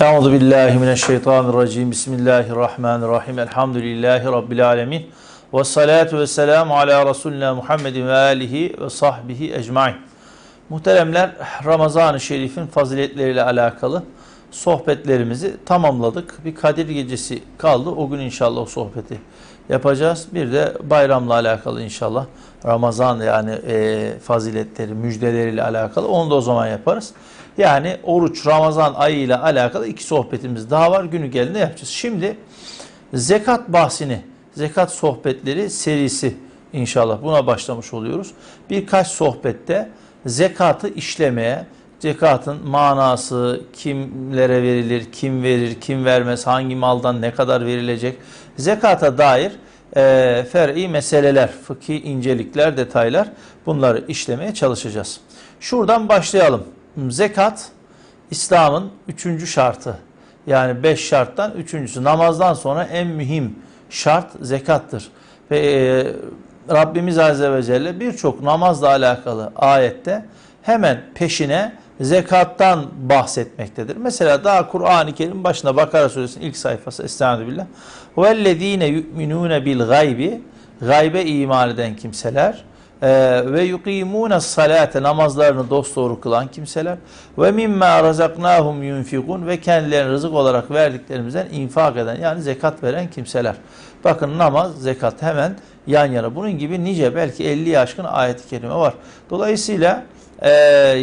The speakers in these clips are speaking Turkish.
Euzu billahi mineşşeytanirracim. Bismillahirrahmanirrahim. Elhamdülillahi rabbil alamin. Ves salatu vesselamu ala Resulina Muhammedin ve alihi ve sahbihi ecmaîn. Muhteremler, Ramazan-ı Şerif'in faziletleriyle alakalı sohbetlerimizi tamamladık. Bir Kadir Gecesi kaldı. O gün inşallah o sohbeti yapacağız. Bir de bayramla alakalı inşallah Ramazan yani e, faziletleri, müjdeleriyle alakalı onu da o zaman yaparız. Yani oruç, Ramazan ayı ile alakalı iki sohbetimiz daha var. Günü geldiğinde yapacağız. Şimdi zekat bahsini, zekat sohbetleri serisi inşallah buna başlamış oluyoruz. Birkaç sohbette zekatı işlemeye, zekatın manası, kimlere verilir, kim verir, kim vermez, hangi maldan ne kadar verilecek, zekata dair e, fer'i meseleler, fıkhi incelikler, detaylar bunları işlemeye çalışacağız. Şuradan başlayalım. Zekat İslam'ın üçüncü şartı. Yani beş şarttan üçüncüsü. Namazdan sonra en mühim şart zekattır. Ve e, Rabbimiz Azze ve Celle birçok namazla alakalı ayette hemen peşine zekattan bahsetmektedir. Mesela daha Kur'an-ı Kerim başına Bakara suresinin ilk sayfası Estağfirullah. وَالَّذ۪ينَ يُؤْمِنُونَ بِالْغَيْبِ Gaybe iman eden kimseler ee, ve yuqimuna salate namazlarını dosdoğru kılan kimseler ve mimma razaknahum yunfikun ve kendilerine rızık olarak verdiklerimizden infak eden yani zekat veren kimseler. Bakın namaz, zekat hemen yan yana. Bunun gibi nice belki 50 aşkın ayet-i kerime var. Dolayısıyla e,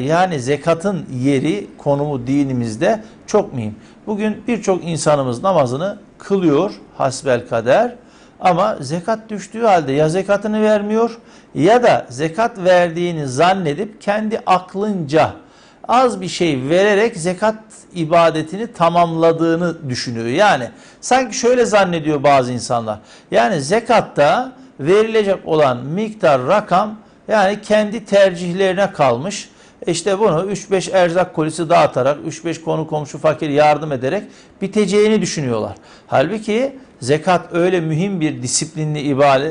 yani zekatın yeri, konumu dinimizde çok mühim. Bugün birçok insanımız namazını kılıyor hasbel kader ama zekat düştüğü halde ya zekatını vermiyor ya da zekat verdiğini zannedip kendi aklınca az bir şey vererek zekat ibadetini tamamladığını düşünüyor. Yani sanki şöyle zannediyor bazı insanlar. Yani zekatta verilecek olan miktar rakam yani kendi tercihlerine kalmış. İşte bunu 3-5 erzak kolisi dağıtarak, 3-5 konu komşu fakir yardım ederek biteceğini düşünüyorlar. Halbuki zekat öyle mühim bir disiplinli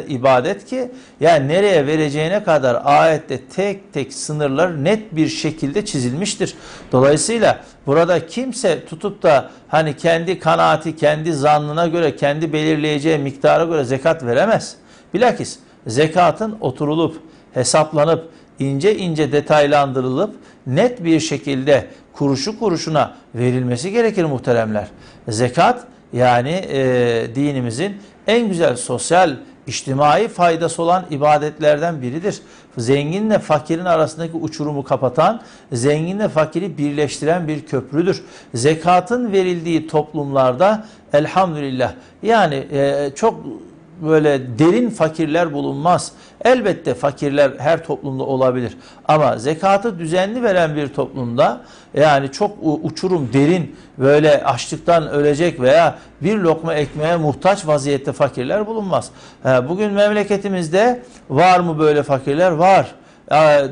ibadet ki yani nereye vereceğine kadar ayette tek tek sınırlar net bir şekilde çizilmiştir. Dolayısıyla burada kimse tutup da hani kendi kanaati, kendi zannına göre, kendi belirleyeceği miktara göre zekat veremez. Bilakis zekatın oturulup, hesaplanıp, ince ince detaylandırılıp net bir şekilde kuruşu kuruşuna verilmesi gerekir muhteremler. Zekat yani e, dinimizin en güzel sosyal, içtimai faydası olan ibadetlerden biridir. Zenginle fakirin arasındaki uçurumu kapatan, zenginle fakiri birleştiren bir köprüdür. Zekatın verildiği toplumlarda elhamdülillah yani e, çok böyle derin fakirler bulunmaz. Elbette fakirler her toplumda olabilir. Ama zekatı düzenli veren bir toplumda yani çok uçurum, derin böyle açlıktan ölecek veya bir lokma ekmeğe muhtaç vaziyette fakirler bulunmaz. Bugün memleketimizde var mı böyle fakirler? Var.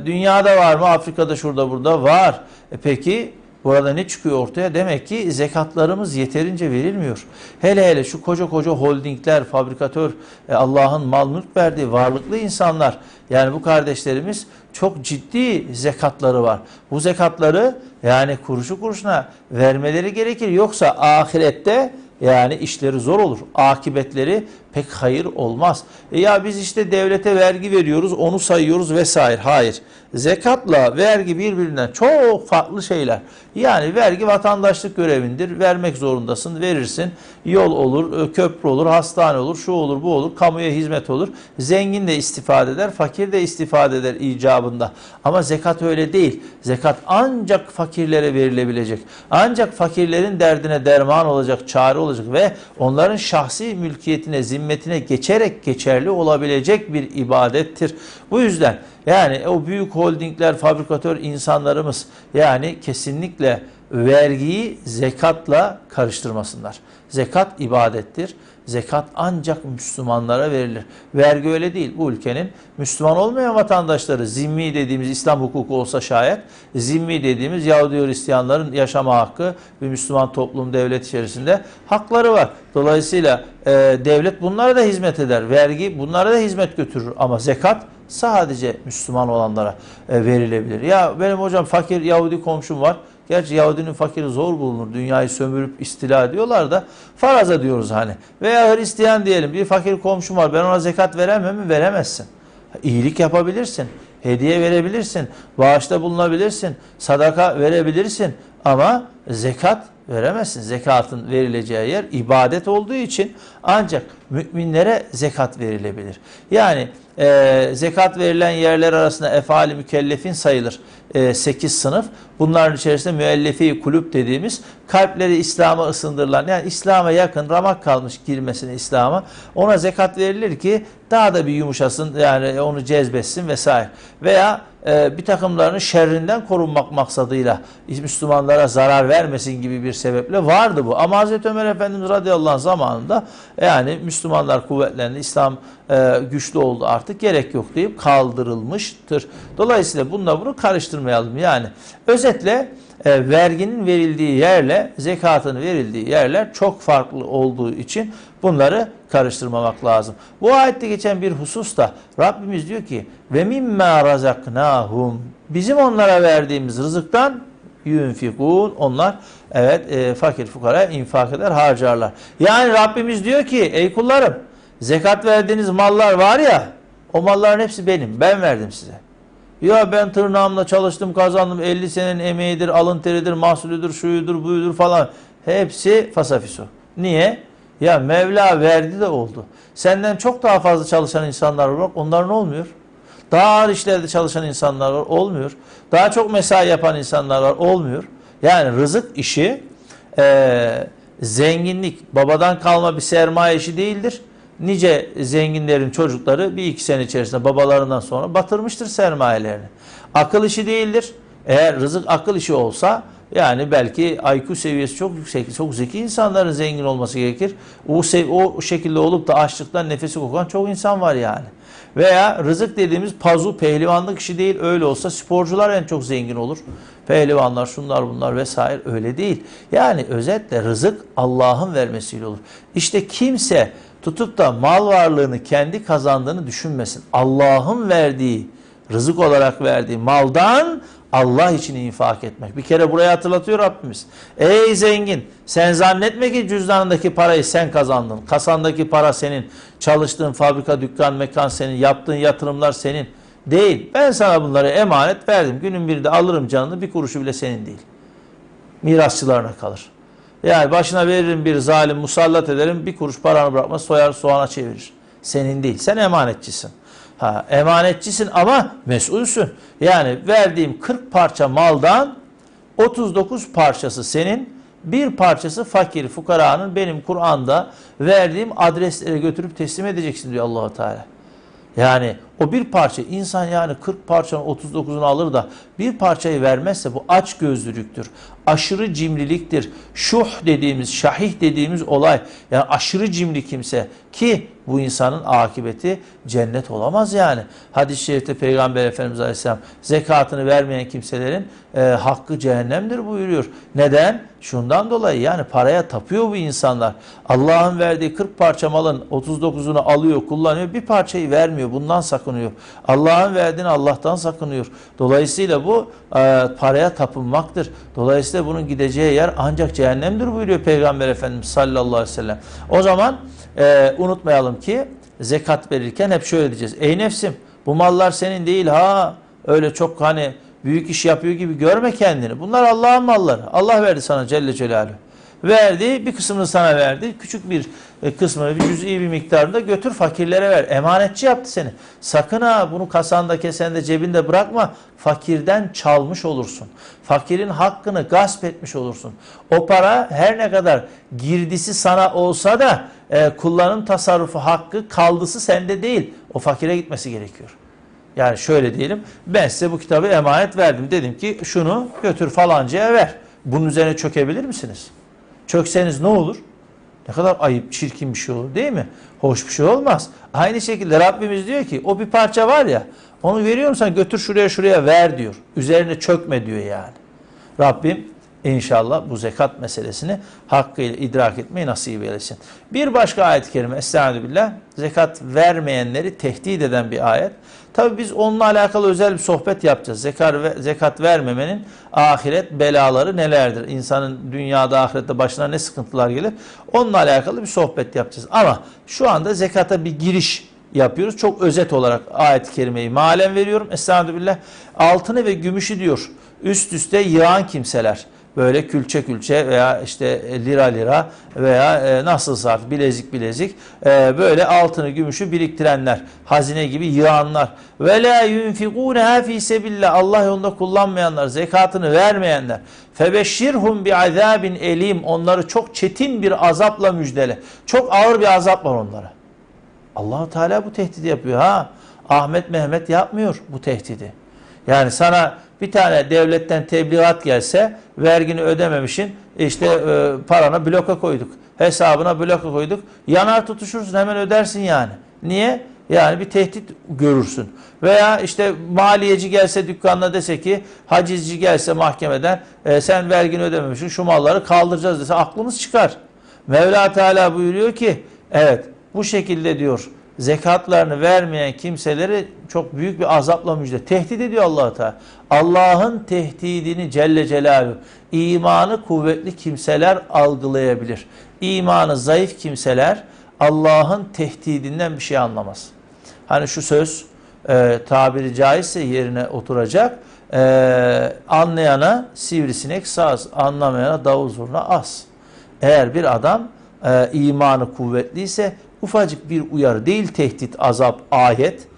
Dünyada var mı? Afrika'da şurada burada var. E peki Burada ne çıkıyor ortaya? Demek ki zekatlarımız yeterince verilmiyor. Hele hele şu koca koca holdingler, fabrikatör, e, Allah'ın mal mülk verdiği varlıklı insanlar. Yani bu kardeşlerimiz çok ciddi zekatları var. Bu zekatları yani kuruşu kuruşuna vermeleri gerekir. Yoksa ahirette yani işleri zor olur. Akibetleri pek hayır olmaz. E ya biz işte devlete vergi veriyoruz, onu sayıyoruz vesaire. Hayır. Zekatla vergi birbirinden çok farklı şeyler. Yani vergi vatandaşlık görevindir. Vermek zorundasın, verirsin. Yol olur, köprü olur, hastane olur, şu olur, bu olur, kamuya hizmet olur. Zengin de istifade eder, fakir de istifade eder icabında. Ama zekat öyle değil. Zekat ancak fakirlere verilebilecek. Ancak fakirlerin derdine derman olacak, çare olacak ve onların şahsi mülkiyetine, zimmetine geçerek geçerli olabilecek bir ibadettir. Bu yüzden yani o büyük holdingler, fabrikatör insanlarımız yani kesinlikle vergiyi zekatla karıştırmasınlar. Zekat ibadettir. Zekat ancak Müslümanlara verilir. Vergi öyle değil. Bu ülkenin Müslüman olmayan vatandaşları zimmi dediğimiz İslam hukuku olsa şayet zimmi dediğimiz Yahudi Hristiyanların yaşama hakkı bir Müslüman toplum devlet içerisinde hakları var. Dolayısıyla e, devlet bunlara da hizmet eder. Vergi bunlara da hizmet götürür ama zekat sadece Müslüman olanlara e, verilebilir. Ya benim hocam fakir Yahudi komşum var. Gerçi Yahudinin fakiri zor bulunur. Dünyayı sömürüp istila ediyorlar da faraza diyoruz hani. Veya Hristiyan diyelim bir fakir komşum var ben ona zekat veremem mi? Veremezsin. İyilik yapabilirsin. Hediye verebilirsin. Bağışta bulunabilirsin. Sadaka verebilirsin. Ama zekat veremezsin. Zekatın verileceği yer ibadet olduğu için ancak müminlere zekat verilebilir. Yani e, zekat verilen yerler arasında efali mükellefin sayılır. 8 e, sınıf. Bunların içerisinde müellefi kulüp dediğimiz kalpleri İslam'a ısındırılan yani İslam'a yakın ramak kalmış girmesine İslam'a ona zekat verilir ki daha da bir yumuşasın yani onu cezbetsin vesaire. Veya e, bir takımlarının şerrinden korunmak maksadıyla Müslümanlara zarar vermesin gibi bir sebeple vardı bu. Ama Hazreti Ömer Efendimiz radıyallahu anh zamanında yani Müslümanlar kuvvetlendi, İslam e, güçlü oldu artık gerek yok deyip kaldırılmıştır. Dolayısıyla bununla bunu karıştırmayalım. Yani özetle e, verginin verildiği yerle zekatın verildiği yerler çok farklı olduğu için bunları karıştırmamak lazım. Bu ayette geçen bir husus da Rabbimiz diyor ki ve mimma razaknahum bizim onlara verdiğimiz rızıktan yunfikun onlar evet e, fakir fukara infak eder harcarlar. Yani Rabbimiz diyor ki ey kullarım zekat verdiğiniz mallar var ya o malların hepsi benim ben verdim size. Ya ben tırnağımla çalıştım kazandım 50 senenin emeğidir alın teridir mahsulüdür şuyudur buyudur falan hepsi fasafiso. Niye? Ya Mevla verdi de oldu. Senden çok daha fazla çalışan insanlar var. Onlar ne olmuyor? Daha ağır işlerde çalışan insanlar var. Olmuyor. Daha çok mesai yapan insanlar var. Olmuyor. Yani rızık işi e, zenginlik babadan kalma bir sermaye işi değildir. Nice zenginlerin çocukları bir iki sene içerisinde babalarından sonra batırmıştır sermayelerini. Akıl işi değildir. Eğer rızık akıl işi olsa yani belki IQ seviyesi çok yüksek, çok zeki insanların zengin olması gerekir. O, o şekilde olup da açlıktan nefesi kokan çok insan var yani. Veya rızık dediğimiz pazu, pehlivanlık işi değil. Öyle olsa sporcular en çok zengin olur. Pehlivanlar, şunlar bunlar vesaire öyle değil. Yani özetle rızık Allah'ın vermesiyle olur. İşte kimse tutup da mal varlığını kendi kazandığını düşünmesin. Allah'ın verdiği, rızık olarak verdiği maldan Allah için infak etmek. Bir kere buraya hatırlatıyor Rabbimiz. Ey zengin sen zannetme ki cüzdanındaki parayı sen kazandın. Kasandaki para senin. Çalıştığın fabrika, dükkan, mekan senin. Yaptığın yatırımlar senin. Değil. Ben sana bunları emanet verdim. Günün birinde alırım canını bir kuruşu bile senin değil. Mirasçılarına kalır. Yani başına veririm bir zalim musallat ederim bir kuruş paranı bırakmaz soyar soğana çevirir. Senin değil. Sen emanetçisin. Ha, emanetçisin ama mesulsün. Yani verdiğim 40 parça maldan 39 parçası senin, bir parçası fakir, fukaranın benim Kur'an'da verdiğim adreslere götürüp teslim edeceksin diyor Allahu Teala. Yani o bir parça insan yani 40 parçanın 39'unu alır da bir parçayı vermezse bu aç gözlülüktür. Aşırı cimriliktir. Şuh dediğimiz, şahih dediğimiz olay. Yani aşırı cimri kimse ki bu insanın akıbeti cennet olamaz yani. Hadis-i şerifte Peygamber Efendimiz Aleyhisselam zekatını vermeyen kimselerin e, hakkı cehennemdir buyuruyor. Neden? Şundan dolayı yani paraya tapıyor bu insanlar. Allah'ın verdiği 40 parça malın 39'unu alıyor, kullanıyor. Bir parçayı vermiyor. Bundan sakınıyor. Allah'ın verdiğini Allah'tan sakınıyor. Dolayısıyla bu e, paraya tapınmaktır. Dolayısıyla bunun gideceği yer ancak cehennemdir buyuruyor Peygamber Efendimiz sallallahu aleyhi ve sellem. O zaman e, unutmayalım ki zekat verirken hep şöyle diyeceğiz. Ey nefsim bu mallar senin değil ha. Öyle çok hani büyük iş yapıyor gibi görme kendini. Bunlar Allah'ın malları. Allah verdi sana Celle Celaluhu. Verdi, bir kısmını sana verdi. Küçük bir e, kısmını, bir cüz'i bir miktarında götür fakirlere ver. Emanetçi yaptı seni. Sakın ha bunu kasanda, kesende, cebinde bırakma. Fakirden çalmış olursun. Fakirin hakkını gasp etmiş olursun. O para her ne kadar girdisi sana olsa da e, kullanım tasarrufu hakkı kaldısı sende değil. O fakire gitmesi gerekiyor. Yani şöyle diyelim ben size bu kitabı emanet verdim. Dedim ki şunu götür falancaya ver. Bunun üzerine çökebilir misiniz? Çökseniz ne olur? Ne kadar ayıp, çirkin bir şey olur değil mi? Hoş bir şey olmaz. Aynı şekilde Rabbimiz diyor ki o bir parça var ya onu veriyorum sen götür şuraya şuraya ver diyor. Üzerine çökme diyor yani. Rabbim İnşallah bu zekat meselesini hakkıyla idrak etmeyi nasip eylesin. Bir başka ayet-i kerime Estaizu billah zekat vermeyenleri tehdit eden bir ayet. Tabi biz onunla alakalı özel bir sohbet yapacağız. Zekat, ve, zekat vermemenin ahiret belaları nelerdir? İnsanın dünyada ahirette başına ne sıkıntılar gelir? Onunla alakalı bir sohbet yapacağız. Ama şu anda zekata bir giriş yapıyoruz. Çok özet olarak ayet-i kerimeyi malen veriyorum. Estağfirullah. Altını ve gümüşü diyor üst üste yığan kimseler böyle külçe külçe veya işte lira lira veya e, nasılsa artık bilezik bilezik e, böyle altını gümüşü biriktirenler, hazine gibi yığanlar ve la yunfikûneha fî sebillah Allah yolunda kullanmayanlar, zekatını vermeyenler febeşşirhum bi azabin elim onları çok çetin bir azapla müjdele. Çok ağır bir azap var onlara. Allahu Teala bu tehdidi yapıyor ha. Ahmet Mehmet yapmıyor bu tehdidi. Yani sana bir tane devletten tebliğat gelse vergini ödememişin işte e, parana bloka koyduk. Hesabına bloka koyduk. Yanar tutuşursun hemen ödersin yani. Niye? Yani bir tehdit görürsün. Veya işte maliyeci gelse dükkanına dese ki hacizci gelse mahkemeden e, sen vergini ödememişsin şu malları kaldıracağız dese aklımız çıkar. Mevla Teala buyuruyor ki evet bu şekilde diyor zekatlarını vermeyen kimseleri çok büyük bir azapla müjde. Tehdit ediyor allah Teala. Allah'ın tehdidini Celle Celaluhu imanı kuvvetli kimseler algılayabilir. İmanı zayıf kimseler Allah'ın tehdidinden bir şey anlamaz. Hani şu söz e, tabiri caizse yerine oturacak. E, anlayana sivrisinek saz, anlamayana davul zurna az. Eğer bir adam e, imanı kuvvetliyse ufacık bir uyarı değil tehdit, azap, ayet,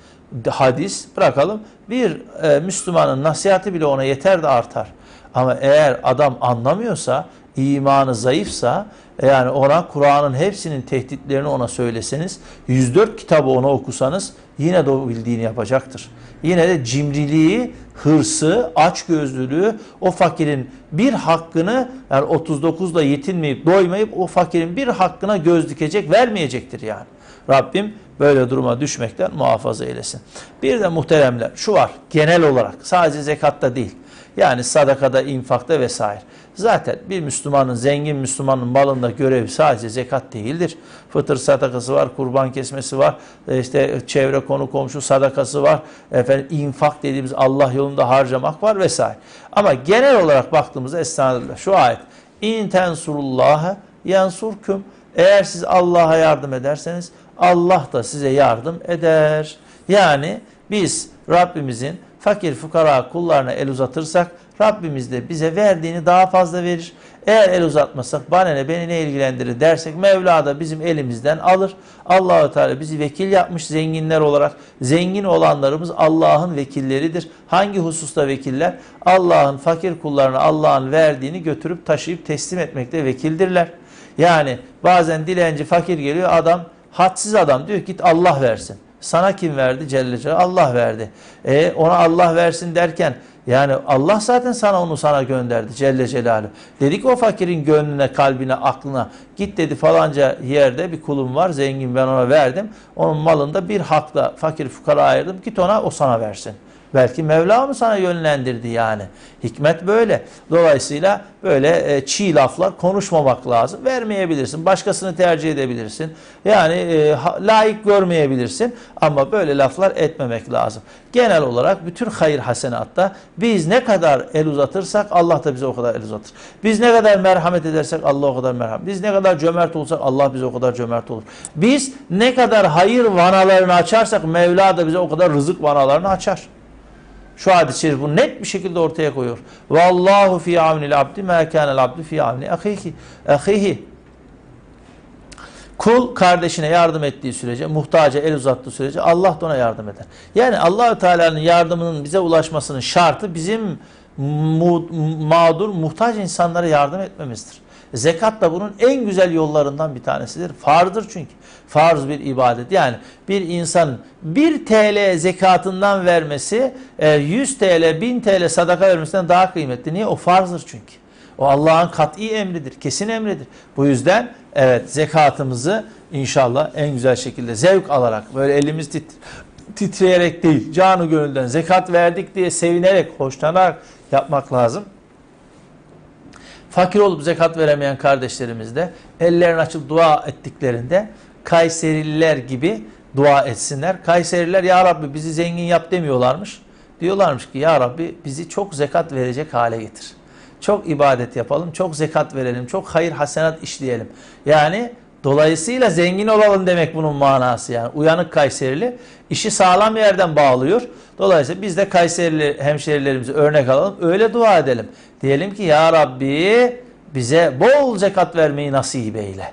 hadis bırakalım. Bir e, Müslümanın nasihati bile ona yeter de artar. Ama eğer adam anlamıyorsa, imanı zayıfsa, yani ona Kur'an'ın hepsinin tehditlerini ona söyleseniz, 104 kitabı ona okusanız yine de o bildiğini yapacaktır. Yine de cimriliği, hırsı, açgözlülüğü o fakirin bir hakkını yani 39'da yetinmeyip doymayıp o fakirin bir hakkına göz dikecek, vermeyecektir yani. Rabbim böyle duruma düşmekten muhafaza eylesin. Bir de muhteremler şu var genel olarak sadece zekatta değil. Yani sadakada, infakta vesaire. Zaten bir Müslümanın, zengin Müslümanın malında görevi sadece zekat değildir. Fıtır sadakası var, kurban kesmesi var, e, işte çevre konu komşu sadakası var, efendim infak dediğimiz Allah yolunda harcamak var vesaire. Ama genel olarak baktığımızda estağfurullah şu ayet. İn tensurullaha yansurkum. Eğer siz Allah'a yardım ederseniz Allah da size yardım eder. Yani biz Rabbimizin fakir fukara kullarına el uzatırsak Rabbimiz de bize verdiğini daha fazla verir. Eğer el uzatmasak bana ne beni ne ilgilendirir dersek Mevla da bizim elimizden alır. Allahu Teala bizi vekil yapmış zenginler olarak. Zengin olanlarımız Allah'ın vekilleridir. Hangi hususta vekiller? Allah'ın fakir kullarına Allah'ın verdiğini götürüp taşıyıp teslim etmekte vekildirler. Yani bazen dilenci fakir geliyor adam hadsiz adam diyor git Allah versin. Sana kim verdi? Celle Celaluhu Allah verdi. E, ona Allah versin derken yani Allah zaten sana onu sana gönderdi Celle Celaluhu. Dedik o fakirin gönlüne, kalbine, aklına git dedi falanca yerde bir kulum var zengin ben ona verdim. Onun malında bir hakla fakir fukara ayırdım git ona o sana versin. Belki Mevla mı sana yönlendirdi yani? Hikmet böyle. Dolayısıyla böyle e, çiğ laflar konuşmamak lazım. Vermeyebilirsin. Başkasını tercih edebilirsin. Yani e, layık görmeyebilirsin. Ama böyle laflar etmemek lazım. Genel olarak bütün hayır hasenatta biz ne kadar el uzatırsak Allah da bize o kadar el uzatır. Biz ne kadar merhamet edersek Allah o kadar merhamet. Biz ne kadar cömert olsak Allah bize o kadar cömert olur. Biz ne kadar hayır vanalarını açarsak Mevla da bize o kadar rızık vanalarını açar. Şu hadis-i şerif bunu net bir şekilde ortaya koyuyor. Vallahu fi avnil abdi ma kana'l abdu fi avni ahihi. Ahihi. Kul kardeşine yardım ettiği sürece, muhtaca el uzattığı sürece Allah da ona yardım eder. Yani Allahü Teala'nın yardımının bize ulaşmasının şartı bizim mağdur, muhtaç insanlara yardım etmemizdir. Zekat da bunun en güzel yollarından bir tanesidir. Farzdır çünkü. Farz bir ibadet. Yani bir insanın 1 TL zekatından vermesi 100 TL, 1000 TL sadaka vermesinden daha kıymetli. Niye? O farzdır çünkü. O Allah'ın kat'i emridir, kesin emridir. Bu yüzden evet zekatımızı inşallah en güzel şekilde zevk alarak böyle elimiz tit titreyerek değil, canı gönülden zekat verdik diye sevinerek, hoşlanarak yapmak lazım. Fakir olup zekat veremeyen kardeşlerimiz de ellerini açıp dua ettiklerinde Kayserililer gibi dua etsinler. Kayseriler ya Rabbi bizi zengin yap demiyorlarmış. Diyorlarmış ki ya Rabbi bizi çok zekat verecek hale getir. Çok ibadet yapalım, çok zekat verelim, çok hayır hasenat işleyelim. Yani dolayısıyla zengin olalım demek bunun manası yani. Uyanık Kayserili işi sağlam yerden bağlıyor. Dolayısıyla biz de Kayserili hemşerilerimizi örnek alalım. Öyle dua edelim. Diyelim ki ya Rabbi bize bol zekat vermeyi nasip eyle.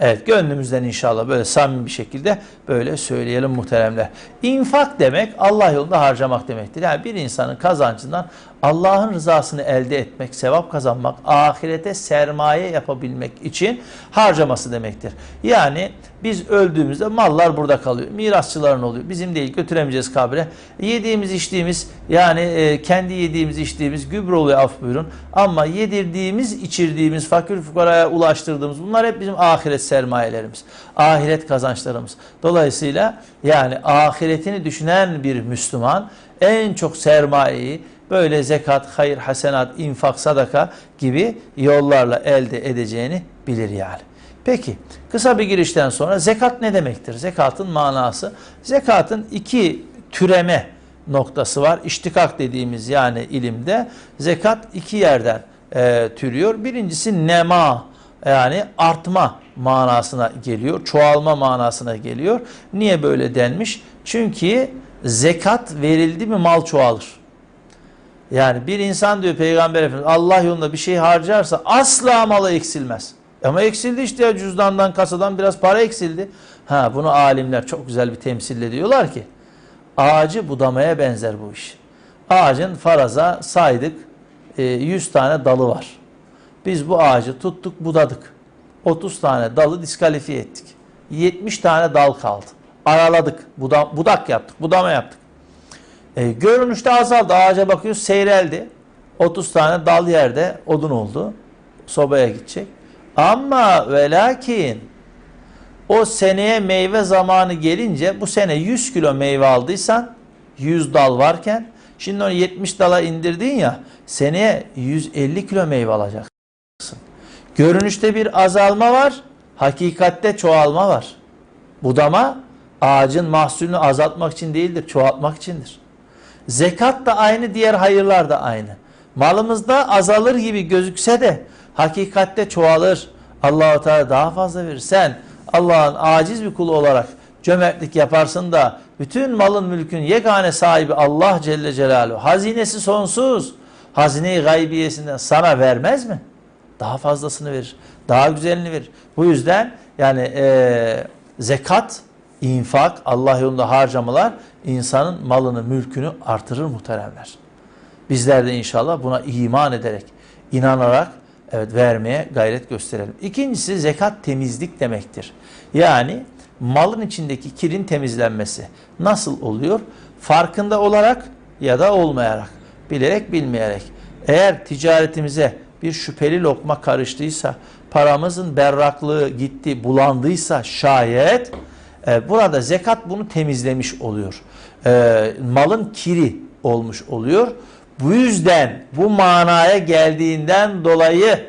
Evet gönlümüzden inşallah böyle samimi bir şekilde böyle söyleyelim muhteremler. İnfak demek Allah yolunda harcamak demektir. Yani bir insanın kazancından Allah'ın rızasını elde etmek, sevap kazanmak, ahirete sermaye yapabilmek için harcaması demektir. Yani biz öldüğümüzde mallar burada kalıyor. Mirasçıların oluyor. Bizim değil götüremeyeceğiz kabre. Yediğimiz içtiğimiz yani e, kendi yediğimiz içtiğimiz gübre oluyor af buyurun. Ama yedirdiğimiz içirdiğimiz fakir fukaraya ulaştırdığımız bunlar hep bizim ahiret sermayelerimiz. Ahiret kazançlarımız. Dolayısıyla yani ahiretini düşünen bir Müslüman en çok sermayeyi böyle zekat, hayır, hasenat, infak, sadaka gibi yollarla elde edeceğini bilir yani. Peki kısa bir girişten sonra zekat ne demektir? Zekatın manası. Zekatın iki türeme noktası var. İştikak dediğimiz yani ilimde zekat iki yerden e, türüyor. Birincisi nema yani artma manasına geliyor. Çoğalma manasına geliyor. Niye böyle denmiş? Çünkü zekat verildi mi mal çoğalır. Yani bir insan diyor Peygamber Efendimiz Allah yolunda bir şey harcarsa asla malı eksilmez. Ama eksildi işte cüzdandan kasadan biraz para eksildi. Ha bunu alimler çok güzel bir temsille diyorlar ki ağacı budamaya benzer bu iş. Ağacın faraza saydık 100 tane dalı var. Biz bu ağacı tuttuk budadık. 30 tane dalı diskalifiye ettik. 70 tane dal kaldı. Araladık. Buda, budak yaptık. Budama yaptık. E, görünüşte azaldı. Ağaca bakıyoruz seyreldi. 30 tane dal yerde odun oldu. Sobaya gidecek. Ama ve lakin o seneye meyve zamanı gelince bu sene 100 kilo meyve aldıysan 100 dal varken şimdi onu 70 dala indirdin ya seneye 150 kilo meyve alacaksın. Görünüşte bir azalma var. Hakikatte çoğalma var. Budama ağacın mahsulünü azaltmak için değildir, çoğaltmak içindir. Zekat da aynı, diğer hayırlar da aynı. Malımızda azalır gibi gözükse de hakikatte çoğalır. Allahu Teala daha fazla verir. Sen Allah'ın aciz bir kulu olarak cömertlik yaparsın da bütün malın mülkün yegane sahibi Allah Celle Celaluhu hazinesi sonsuz hazine-i gaybiyesinden sana vermez mi? Daha fazlasını verir. Daha güzelini verir. Bu yüzden yani e, zekat, infak, Allah yolunda harcamalar insanın malını, mülkünü artırır muhteremler. Bizler de inşallah buna iman ederek, inanarak evet vermeye gayret gösterelim. İkincisi zekat temizlik demektir. Yani malın içindeki kirin temizlenmesi. Nasıl oluyor? Farkında olarak ya da olmayarak, bilerek bilmeyerek. Eğer ticaretimize bir şüpheli lokma karıştıysa, paramızın berraklığı gitti, bulandıysa şayet e, burada zekat bunu temizlemiş oluyor. E, malın kiri olmuş oluyor. Bu yüzden bu manaya geldiğinden dolayı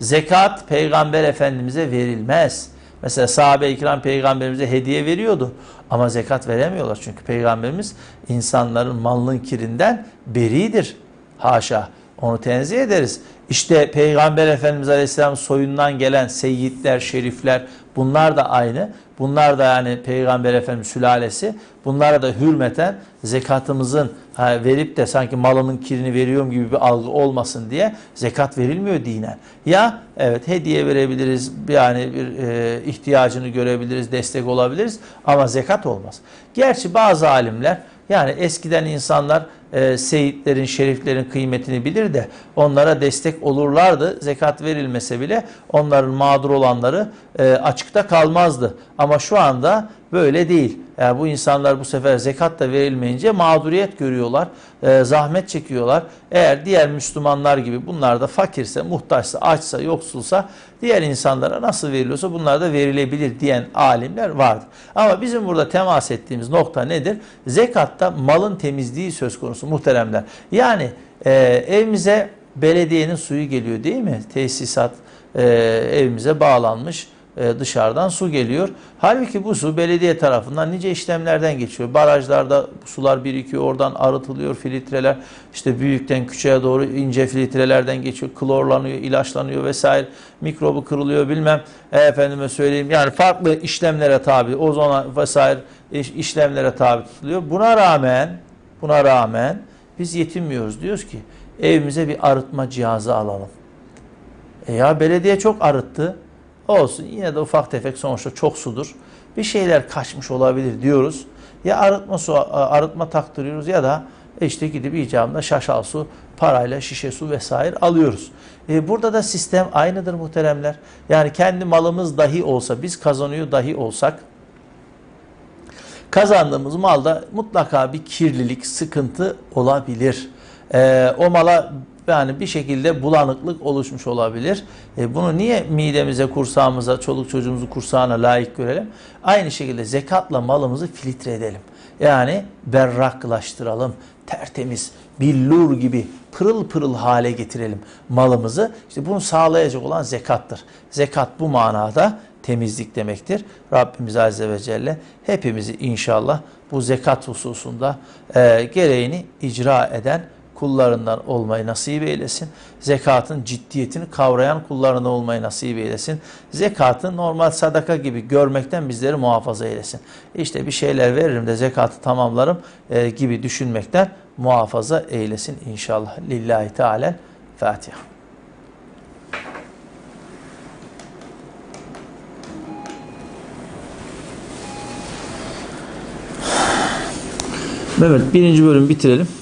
zekat peygamber efendimize verilmez. Mesela sahabe-i kiram peygamberimize hediye veriyordu ama zekat veremiyorlar. Çünkü peygamberimiz insanların malının kirinden beridir. Haşa. Onu tenzih ederiz. İşte Peygamber Efendimiz Aleyhisselam soyundan gelen seyyidler, şerifler bunlar da aynı. Bunlar da yani Peygamber Efendimiz sülalesi. Bunlara da hürmeten zekatımızın verip de sanki malımın kirini veriyorum gibi bir algı olmasın diye zekat verilmiyor dinen. Ya evet hediye verebiliriz yani bir e, ihtiyacını görebiliriz, destek olabiliriz ama zekat olmaz. Gerçi bazı alimler yani eskiden insanlar e, seyitlerin, şeriflerin kıymetini bilir de onlara destek olurlardı. Zekat verilmese bile onların mağdur olanları e, açıkta kalmazdı. Ama şu anda böyle değil. Yani bu insanlar bu sefer zekat da verilmeyince mağduriyet görüyorlar, e, zahmet çekiyorlar. Eğer diğer Müslümanlar gibi bunlar da fakirse, muhtaçsa, açsa, yoksulsa diğer insanlara nasıl veriliyorsa bunlar da verilebilir diyen alimler vardır. Ama bizim burada temas ettiğimiz nokta nedir? Zekatta malın temizliği söz konusu muhteremler. Yani e, evimize belediyenin suyu geliyor değil mi? Tesisat e, evimize bağlanmış e, dışarıdan su geliyor. Halbuki bu su belediye tarafından nice işlemlerden geçiyor. Barajlarda sular birikiyor, oradan arıtılıyor filtreler. işte büyükten küçüğe doğru ince filtrelerden geçiyor. Klorlanıyor, ilaçlanıyor vesaire. Mikrobu kırılıyor bilmem. E, efendime söyleyeyim yani farklı işlemlere tabi, ozona vesaire iş- işlemlere tabi tutuluyor. Buna rağmen buna rağmen biz yetinmiyoruz. Diyoruz ki evimize bir arıtma cihazı alalım. E ya belediye çok arıttı. Olsun yine de ufak tefek sonuçta çok sudur. Bir şeyler kaçmış olabilir diyoruz. Ya arıtma su arıtma taktırıyoruz ya da işte gidip icabında şaşal su, parayla şişe su vesaire alıyoruz. E burada da sistem aynıdır muhteremler. Yani kendi malımız dahi olsa biz kazanıyor dahi olsak kazandığımız malda mutlaka bir kirlilik, sıkıntı olabilir. Ee, o mala yani bir şekilde bulanıklık oluşmuş olabilir. E, bunu niye midemize, kursağımıza, çoluk çocuğumuzu kursağına layık görelim? Aynı şekilde zekatla malımızı filtre edelim. Yani berraklaştıralım, tertemiz, billur gibi pırıl pırıl hale getirelim malımızı. İşte bunu sağlayacak olan zekattır. Zekat bu manada temizlik demektir. Rabbimiz Azze ve Celle hepimizi inşallah bu zekat hususunda e, gereğini icra eden kullarından olmayı nasip eylesin. Zekatın ciddiyetini kavrayan kullarından olmayı nasip eylesin. Zekatı normal sadaka gibi görmekten bizleri muhafaza eylesin. İşte bir şeyler veririm de zekatı tamamlarım e, gibi düşünmekten muhafaza eylesin inşallah. Lillahi Teala Fatiha. Mehmet birinci bölümü bitirelim.